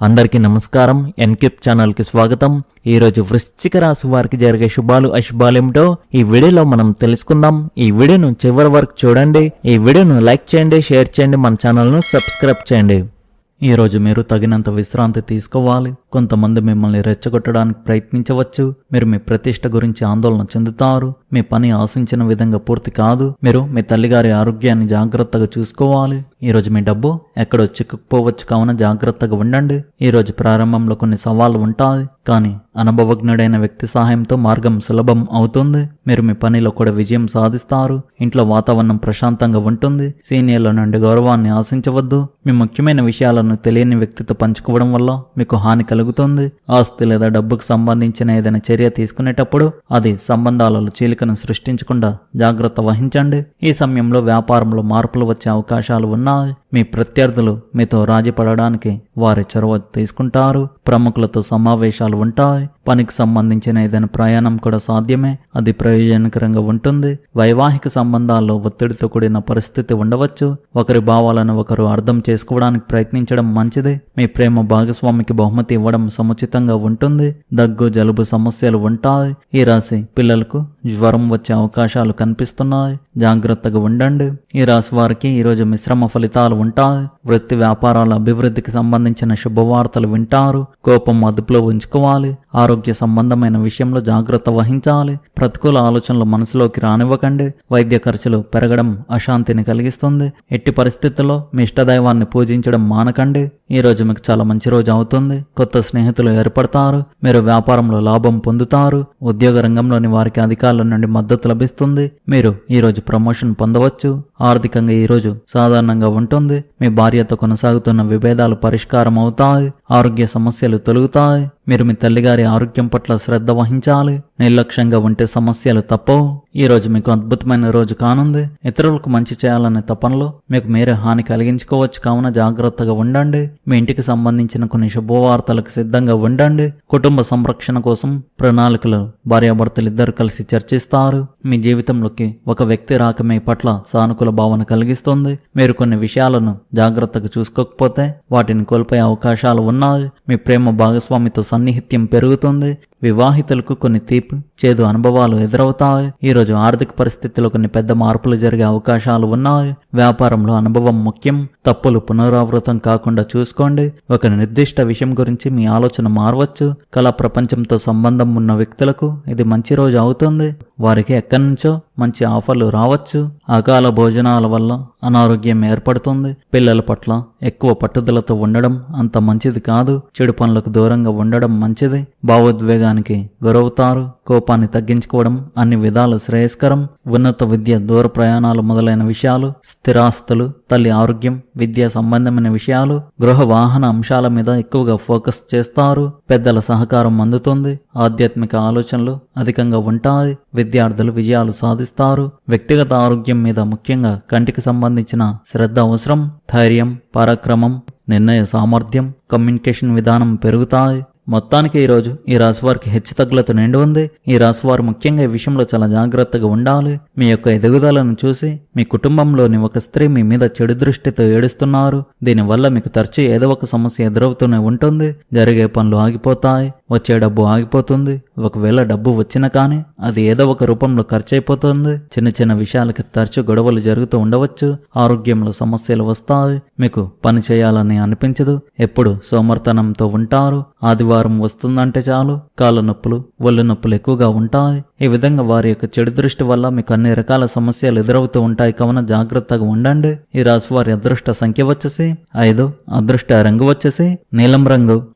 అందరికీ నమస్కారం. ఎన్కిప్ ఛానల్కి స్వాగతం. ఈ రోజు వృశ్చిక రాశి వారికి జరిగే శుభాలు అశుభాలేమిటో ఈ వీడియోలో మనం తెలుసుకుందాం. ఈ వీడియోను చివరి వరకు చూడండి. ఈ వీడియోను లైక్ చేయండి షేర్ చేయండి మన ఛానల్ను సబ్స్క్రైబ్ చేయండి. ఈ రోజు మీరు తగినంత విశ్రాంతి తీసుకోవాలి. కొంతమంది మిమ్మల్ని రెచ్చగొట్టడానికి ప్రయత్నించవచ్చు. మీరు మీ ప్రతిష్ట గురించి ఆందోళన చెందుతారు. మీ పని ఆశించిన విధంగా పూర్తి కాదు. మీరు మీ తల్లిగారి ఆరోగ్యాన్ని జాగ్రత్తగా చూసుకోవాలి. ఈరోజు మీ డబ్బు ఎక్కడో చిక్కుకుపోవచ్చు కావున జాగ్రత్తగా ఉండండి. ఈ రోజు ప్రారంభంలో కొన్ని సవాళ్ళు ఉంటాయి. కానీ అనుభవజ్ఞుడైన వ్యక్తి సహాయంతో మార్గం సులభం అవుతుంది. మీరు మీ పనిలో కూడా విజయం సాధిస్తారు. ఇంట్లో వాతావరణం ప్రశాంతంగా ఉంటుంది. సీనియర్ల నుండి గౌరవాన్ని ఆశించవద్దు. మీ ముఖ్యమైన విషయాలను తెలియని వ్యక్తితో పంచుకోవడం వల్ల మీకు హాని కలుగుతుంది. ఆస్తి లేదా డబ్బుకు సంబంధించిన ఏదైనా చర్య తీసుకునేటప్పుడు అది సంబంధాలలో చీలికను సృష్టించకుండా జాగ్రత్త వహించండి. ఈ సమయంలో వ్యాపారంలో మార్పులు వచ్చే అవకాశాలు ఉన్నాయి. మీ ప్రత్యర్థులు మీతో రాజీ పడడానికి వారి చొరవ తీసుకుంటారు. ప్రముఖులతో సమావేశాలు ఉంటాయి. పనికి సంబంధించిన ఏదైనా ప్రయాణం కూడా సాధ్యమే. అది ప్రయోజనకరంగా ఉంటుంది. వైవాహిక సంబంధాల్లో ఒత్తిడితో కూడిన పరిస్థితి ఉండవచ్చు. ఒకరి భావాలను ఒకరు అర్థం చేసుకోవడానికి ప్రయత్నించడం మంచిది. మీ ప్రేమ భాగస్వామికి బహుమతి ఇవ్వడం సముచితంగా ఉంటుంది. దగ్గు జలుబు సమస్యలు ఉంటాయి. ఈ రాశి పిల్లలకు జ్వరం వచ్చే అవకాశాలు కనిపిస్తున్నాయి. జాగ్రత్తగా ఉండండి. ఈ రాశి వారికి ఈరోజు మిశ్రమ ఫలితాలు ఉంటాయి. వృత్తి వ్యాపారాల అభివృద్ధికి సంబంధించిన శుభవార్తలు వింటారు. కోపం అదుపులో ఉంచుకోవాలి. ఆరోగ్య సంబంధమైన విషయంలో జాగ్రత్త వహించాలి. ప్రతికూల ఆలోచనలు మనసులోకి రానివ్వకండి. వైద్య ఖర్చులు పెరగడం అశాంతిని కలిగిస్తుంది. ఎట్టి పరిస్థితుల్లో మీ ఇష్టదైవాన్ని పూజించడం మానకండి. ఈ రోజు మీకు చాలా మంచి రోజు అవుతుంది. కొత్త స్నేహితులు ఏర్పడతారు. మీరు వ్యాపారంలో లాభం పొందుతారు. ఉద్యోగ రంగంలోని వారికి అధికారుల నుండి మద్దతు లభిస్తుంది. మీరు ఈ రోజు ప్రమోషన్ పొందవచ్చు. ఆర్థికంగా ఈ రోజు సాధారణంగా ఉంటుంది. మీ భార్యతో కొనసాగుతున్న విభేదాలు పరిష్కారం అవుతాయి ఆరోగ్య సమస్యలు తొలుగుతాయి. మీరు మీ తల్లిగారి ఆరోగ్యం పట్ల శ్రద్ధ వహించాలి. నిర్లక్ష్యంగా ఉంటే సమస్యలు తప్పవు. ఈ రోజు మీకు అద్భుతమైన రోజు కానుంది. ఇతరులకు మంచి చేయాలనే తపనలో మీకు మీరే హాని కలిగించుకోవచ్చు. కావున జాగ్రత్తగా ఉండండి. మీ ఇంటికి సంబంధించిన కొన్ని శుభవార్తలకు సిద్ధంగా ఉండండి. కుటుంబ సంరక్షణ కోసం ప్రణాళికలు భార్యాభర్తలు ఇద్దరు కలిసి చర్చిస్తారు. మీ జీవితంలోకి ఒక వ్యక్తి రాక మీ పట్ల సానుకూల భావన కలిగిస్తుంది. మీరు కొన్ని విషయాలను జాగ్రత్తగా చూసుకోకపోతే వాటిని కోల్పోయే అవకాశాలు ఉన్నాయి. మీ ప్రేమ భాగస్వామితో సన్నిహిత్యం పెరుగుతుంది. వివాహితులకు కొన్ని తీపి చేదు అనుభవాలు ఎదురవుతాయి. ఈ రోజు ఆర్థిక పరిస్థితిలో కొన్ని పెద్ద మార్పులు జరిగే అవకాశాలు ఉన్నాయి. వ్యాపారంలో అనుభవం ముఖ్యం. తప్పులు పునరావృతం కాకుండా చూసుకోండి. ఒక నిర్దిష్ట విషయం గురించి మీ ఆలోచన మారవచ్చు. కళా ప్రపంచంతో సంబంధం ఉన్న వ్యక్తులకు ఇది మంచి రోజు అవుతుంది. వారికి ఎక్కడి నుంచో మంచి ఆఫర్లు రావచ్చు. అకాల భోజనాల వల్ల అనారోగ్యం ఏర్పడుతుంది. పిల్లల పట్ల ఎక్కువ పట్టుదలతో ఉండడం అంత మంచిది కాదు. చెడు పనులకు దూరంగా ఉండడం మంచిది. భావోద్వేగాన్ని భావోద్వేగానికి గురవుతారు. కోపాన్ని తగ్గించుకోవడం అన్ని విధాలు శ్రేయస్కరం. ఉన్నత విద్య దూర ప్రయాణాలు మొదలైన విషయాలు స్థిరాస్తులు తల్లి ఆరోగ్యం విద్యా సంబంధమైన విషయాలు గృహ వాహన అంశాల మీద ఎక్కువగా ఫోకస్ చేస్తారు. పెద్దల సహకారం అందుతుంది. ఆధ్యాత్మిక ఆలోచనలు అధికంగా ఉంటాయి. విద్యార్థులు విజయాలు సాధిస్తారు. వ్యక్తిగత ఆరోగ్యం మీద ముఖ్యంగా కంటికి సంబంధించిన శ్రద్ధ అవసరం. ధైర్యం పరాక్రమం నిర్ణయ సామర్థ్యం కమ్యూనికేషన్ విధానం పెరుగుతాయి. మొత్తానికి ఈరోజు ఈ రాశివారికి హెచ్చుతగ్గులతో నిండి ఉంది. ఈ రాశివారు ముఖ్యంగా ఈ విషయంలో చాలా జాగ్రత్తగా ఉండాలి. మీ యొక్క ఎదుగుదలను చూసి మీ కుటుంబంలోని ఒక స్త్రీ మీ మీద చెడు దృష్టితో ఏడుస్తున్నారు. దీనివల్ల మీకు తరచూ ఏదో ఒక సమస్య ఎదురవుతూనే ఉంటుంది. జరిగే పనులు ఆగిపోతాయి. వచ్చే డబ్బు ఆగిపోతుంది. ఒకవేళ డబ్బు వచ్చినా కానీ అది ఏదో ఒక రూపంలో ఖర్చయిపోతుంది చిన్న చిన్న విషయాలకి తరచు గొడవలు జరుగుతూ ఉండవచ్చు. ఆరోగ్యంలో సమస్యలు వస్తాయి. మీకు పని చేయాలని అనిపించదు. ఎప్పుడు సోమర్తనంతో ఉంటారు. ఆదివారం వస్తుందంటే చాలు. కాళ్ళ నొప్పులు ఒళ్ళు నొప్పులు ఎక్కువగా ఉంటాయి. ఈ విధంగా వారి యొక్క చెడు దృష్టి వల్ల మీకు అన్ని రకాల సమస్యలు ఎదురవుతూ ఉంటాయి. కావున జాగ్రత్తగా ఉండండి. ఈ రాశి వారి అదృష్ట సంఖ్య వచ్చేసి ఐదు అదృష్ట రంగు వచ్చేసి నీలం రంగు.